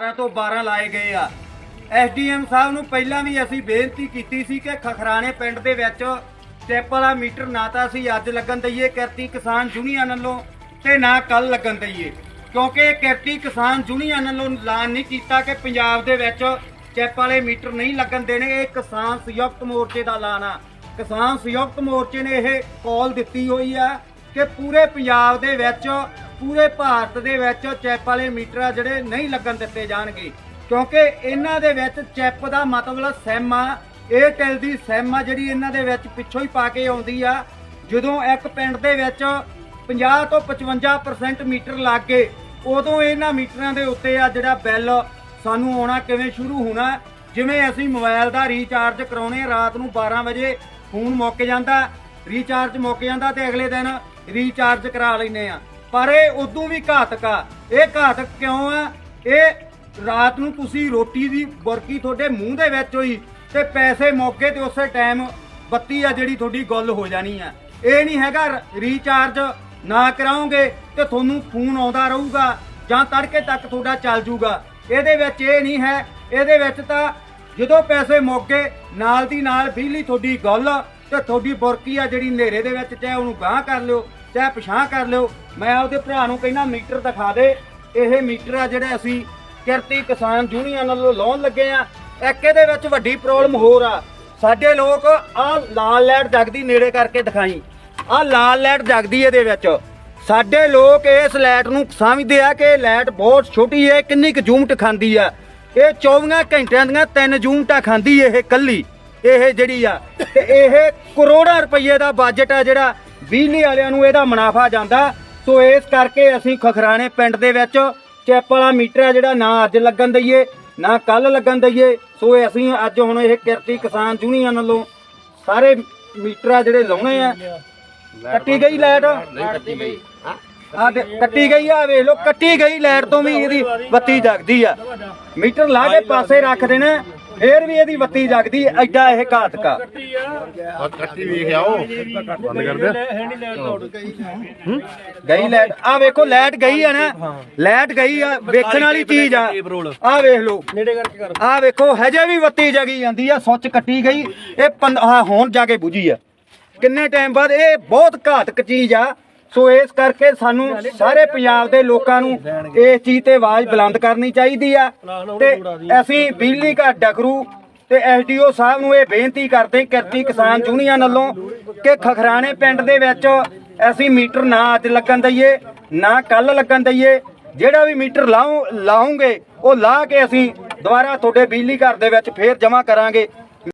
11 ਤੋਂ 12 ਲਾਏ ਗਏ ਆ। ਐਸਡੀਐਮ ਸਾਹਿਬ ਨੂੰ ਪਹਿਲਾਂ ਵੀ ਅਸੀਂ ਬੇਨਤੀ ਕੀਤੀ ਸੀ ਕਿ ਖਖਰਾਣੇ ਪਿੰਡ ਦੇ ਵਿੱਚ ਸਟੈਪ ਵਾਲਾ ਮੀਟਰ ਨਾ ਤਾਂ ਅਸੀਂ ਅੱਜ ਲੱਗਣ ਦਈਏ, ਕਿਰਤੀ ਕਿਸਾਨ ਯੂਨੀਅਨ ਵੱਲੋਂ ਤੇ ਨਾ ਕੱਲ ਲੱਗਣ ਦਈਏ। ਕਿਉਂਕਿ ਕਿਰਤੀ ਕਿਸਾਨ ਯੂਨੀਅਨ ਵੱਲੋਂ ਐਲਾਨ ਨਹੀਂ ਕੀਤਾ ਕਿ ਪੰਜਾਬ ਦੇ ਵਿੱਚ ਸਟੈਪ ਵਾਲੇ ਮੀਟਰ ਨਹੀਂ ਲੱਗਣ ਦੇਣੇ। ਇਹ ਕਿਸਾਨ ਸੰਯੁਕਤ ਮੋਰਚੇ ਦਾ ਐਲਾਨ ਆ। ਕਿਸਾਨ ਸੰਯੁਕਤ ਮੋਰਚੇ ਨੇ ਇਹ ਕਾਲ ਦਿੱਤੀ ਹੋਈ ਆ ਕਿ ਪੂਰੇ ਪੰਜਾਬ ਦੇ ਵਿੱਚ ਪੂਰੇ ਭਾਰਤ ਦੇ ਵਿੱਚ ਚੈਪ ਵਾਲੇ ਮੀਟਰ ਆ ਜਿਹੜੇ ਨਹੀਂ ਲੱਗਣ ਦਿੱਤੇ ਜਾਣਗੇ। ਕਿਉਂਕਿ ਇਹਨਾਂ ਦੇ ਵਿੱਚ ਚੈਪ ਦਾ ਮਤਲਬ ਸਿਮ ਆ ਏਅਰਟੈਲ ਦੀ ਸਿਮ ਆ ਜਿਹੜੀ ਇਹਨਾਂ ਦੇ ਵਿੱਚ ਪਿੱਛੋਂ ਹੀ ਪਾ ਕੇ ਆਉਂਦੀ ਆ। ਜਦੋਂ ਇੱਕ ਪਿੰਡ ਦੇ ਵਿੱਚ 50 ਤੋਂ 55% ਮੀਟਰ ਲੱਗ ਗਏ, ਉਦੋਂ ਇਹਨਾਂ ਮੀਟਰਾਂ ਦੇ ਉੱਤੇ ਆ ਜਿਹੜਾ ਬਿੱਲ ਸਾਨੂੰ ਆਉਣਾ ਕਿਵੇਂ ਸ਼ੁਰੂ ਹੋਣਾ। ਜਿਵੇਂ ਅਸੀਂ ਮੋਬਾਈਲ ਦਾ ਰੀਚਾਰਜ ਕਰਾਉਣੇ ਰਾਤ ਨੂੰ 12 ਵਜੇ ਫੋਨ ਮੁੱਕ ਜਾਂਦਾ ਰੀਚਾਰਜ ਮੁੱਕ ਜਾਂਦਾ ਤੇ ਅਗਲੇ ਦਿਨ ਰੀਚਾਰਜ ਕਰਾ ਲੈਨੇ ਆ। ਪਰ ਇਹ ਉਦੋਂ ਵੀ ਘਾਤਕ ਆ। ਇਹ ਘਾਤਕ ਕਿਉਂ ਆ? ਇਹ ਰਾਤ ਨੂੰ ਤੁਸੀਂ ਰੋਟੀ ਦੀ ਬੁਰਕੀ ਤੁਹਾਡੇ ਮੂੰਹ ਦੇ ਵਿੱਚ ਹੋਈ ਤੇ ਪੈਸੇ ਮੌਕੇ ਤੇ ਉਸੇ ਟਾਈਮ ਬੱਤੀ ਆ ਜਿਹੜੀ ਤੁਹਾਡੀ ਗੁੱਲ ਹੋ ਜਾਣੀ ਆ। ਇਹ ਨਹੀਂ ਹੈਗਾ ਰ- ਰੀਚਾਰਜ ਨਾ ਕਰਾਓਗੇ ਤੇ ਤੁਹਾਨੂੰ ਫੋਨ ਆਉਂਦਾ ਰਹੂਗਾ ਜਾਂ ਤੜਕੇ ਤੱਕ ਤੁਹਾਡਾ ਚੱਲ ਜੂਗਾ। ਇਹਦੇ ਵਿੱਚ ਇਹ ਨਹੀਂ ਹੈ। ਇਹਦੇ ਵਿੱਚ ਤਾਂ ਜਦੋਂ ਪੈਸੇ ਮੁੱਕ ਨਾਲ ਦੀ ਨਾਲ ਬਿਜਲੀ ਤੁਹਾਡੀ ਗੁੱਲ ਤੇ ਤੁਹਾਡੀ ਬੁਰਕੀ ਆ ਜਿਹੜੀ ਹਨੇਰੇ ਦੇ ਵਿੱਚ ਚਾਹੇ ਉਹਨੂੰ ਗਾਂਹ ਕਰ ਲਿਓ। ਚਾਹੇ ਪਛਾਣ ਕਰ ਲਿਓ, ਮੈਂ ਆਪਦੇ ਭਰਾ ਨੂੰ ਕਹਿੰਦਾ ਮੀਟਰ ਦਿਖਾ ਦੇ। ਇਹ ਮੀਟਰ ਆ ਜਿਹੜਾ ਅਸੀਂ ਕਿਰਤੀ ਕਿਸਾਨ ਯੂਨੀਅਨ ਵੱਲੋਂ ਲਾਉਣ ਲੱਗੇ ਆ। ਇੱਕ ਇਹਦੇ ਵਿੱਚ ਵੱਡੀ ਪ੍ਰੋਬਲਮ ਹੋਰ ਆ। ਸਾਡੇ ਲੋਕ ਆ ਲਾਲ ਲਾਈਟ ਜਗਦੀ ਨੇੜੇ ਕਰਕੇ ਦਿਖਾਈ। ਆ ਲਾਲ ਲਾਈਟ ਜਗਦੀ ਇਹਦੇ ਵਿੱਚ। ਸਾਡੇ ਲੋਕ ਇਸ ਲਾਈਟ ਨੂੰ ਸਮਝਦੇ ਆ ਕਿ ਇਹ ਲਾਈਟ ਬਹੁਤ ਛੋਟੀ ਹੈ ਕਿੰਨੀ ਕੁ ਯੂਨਿਟ ਖਾਂਦੀ ਆ। ਇਹ 24 ਘੰਟਿਆਂ ਦੀਆਂ 3 ਯੂਨਿਟਾਂ ਖਾਂਦੀ ਇਹ ਕੱਲੀ ਇਹ ਜਿਹੜੀ ਆ, ਤੇ ਇਹ ਕਰੋੜਾਂ ਰੁਪਏ ਦਾ ਬਜਟ ਆ ਜਿਹੜਾ ਬਿਜਲੀ ਵਾਲਿਆਂ ਨੂੰ ਇਹਦਾ ਮੁਨਾਫਾ ਜਾਂਦਾ। ਸੋ ਇਸ ਕਰਕੇ ਅਸੀਂ ਖਖਰਾਣੇ ਪਿੰਡ ਦੇ ਵਿੱਚ ਚੈਪ ਵਾਲਾ ਮੀਟਰ ਆ ਜਿਹੜਾ ਨਾ ਅੱਜ ਲੱਗਣ ਦਈਏ, ਨਾ ਕੱਲ ਲੱਗਣ ਦਈਏ। ਸੋ ਅਸੀਂ ਅੱਜ ਹੁਣ ਇਹ ਕਿਰਤੀ ਕਿਸਾਨ ਯੂਨੀਅਨ ਵੱਲੋਂ ਸਾਰੇ ਮੀਟਰ ਆ ਜਿਹੜੇ ਲਾਉਣੇ ਆ। ਕੱਟੀ ਗਈ ਲਾਈਟ? ਆ ਕੱਟੀ ਗਈ ਆ, ਵੇਖ ਲਓ, ਕੱਟੀ ਗਈ ਲਾਈਟ ਤੋਂ ਵੀ ਇਹਦੀ ਬੱਤੀ ਜਗਦੀ ਆ। ਮੀਟਰ ਲਾ ਕੇ ਪਾਸੇ ਰੱਖ ਦੇਣਾ। ਫੇਰ ਵੀ ਇਹਦੀ ਬੱਤੀ ਜਗਦੀ ਐਡਾ ਇਹ ਘਾਤਕਾ ਆ। ਕੱਟੀ ਵੇਖ ਆਓ ਬੰਦ ਕਰ ਦੇ ਗਈ ਲਾਈਟ। ਆ ਵੇਖੋ ਲਾਈਟ ਗਈ ਆ ਨਾ। ਲਾਈਟ ਗਈ ਆ ਵੇਖਣ ਵਾਲੀ ਚੀਜ਼ ਆ। ਆ ਵੇਖ ਲਓ। ਨੇੜੇ ਕਰਕੇ ਕਰ ਆ ਵੇਖੋ ਹਜੇ ਵੀ ਬੱਤੀ ਜਗੀ ਜਾਂਦੀ ਆ ਸੁੱਚ ਕੱਟੀ ਗਈ। ਇਹ ਹੁਣ ਜਾ ਕੇ ਬੁਝੀ ਆ। ਕਿੰਨੇ ਟਾਈਮ ਬਾਅਦ ਇਹ ਬਹੁਤ ਘਾਤਕ ਚੀਜ਼ ਆ। ਸੋ ਇਸ ਕਰਕੇ ਸਾਨੂੰ ਸਾਰੇ ਪੰਜਾਬ ਦੇ ਲੋਕਾਂ ਨੂੰ ਇਸ ਚੀਜ਼ ਤੇ ਆਵਾਜ਼ ਬੁਲੰਦ ਕਰਨੀ ਚਾਹੀਦੀ ਆ। ਤੇ ਅਸੀਂ ਬਿਜਲੀ ਘਰ ਡਕਰੂ ਤੇ ਐਸਡੀਓ ਸਾਹਿਬ ਨੂੰ ਇਹ ਬੇਨਤੀ ਕਰਦੇ ਕਿਰਤੀ ਕਿਸਾਨ ਯੂਨੀਅਨ ਵੱਲੋਂ ਕਿ ਖਖਰਾਣੇ ਪਿੰਡ ਦੇ ਵਿੱਚ ਅਸੀਂ ਮੀਟਰ ਨਾ ਅੱਜ ਲੱਗਣ ਦਈਏ ਨਾ ਕੱਲ ਲੱਗਣ ਦਈਏ। ਜਿਹੜਾ ਵੀ ਮੀਟਰ ਲਾਉ ਲਾਉਂਗੇ ਉਹ ਲਾ ਕੇ ਅਸੀਂ ਦੁਬਾਰਾ ਤੁਹਾਡੇ ਬਿਜਲੀ ਘਰ ਦੇ ਵਿੱਚ ਫੇਰ ਜਮ੍ਹਾਂ ਕਰਾਂਗੇ।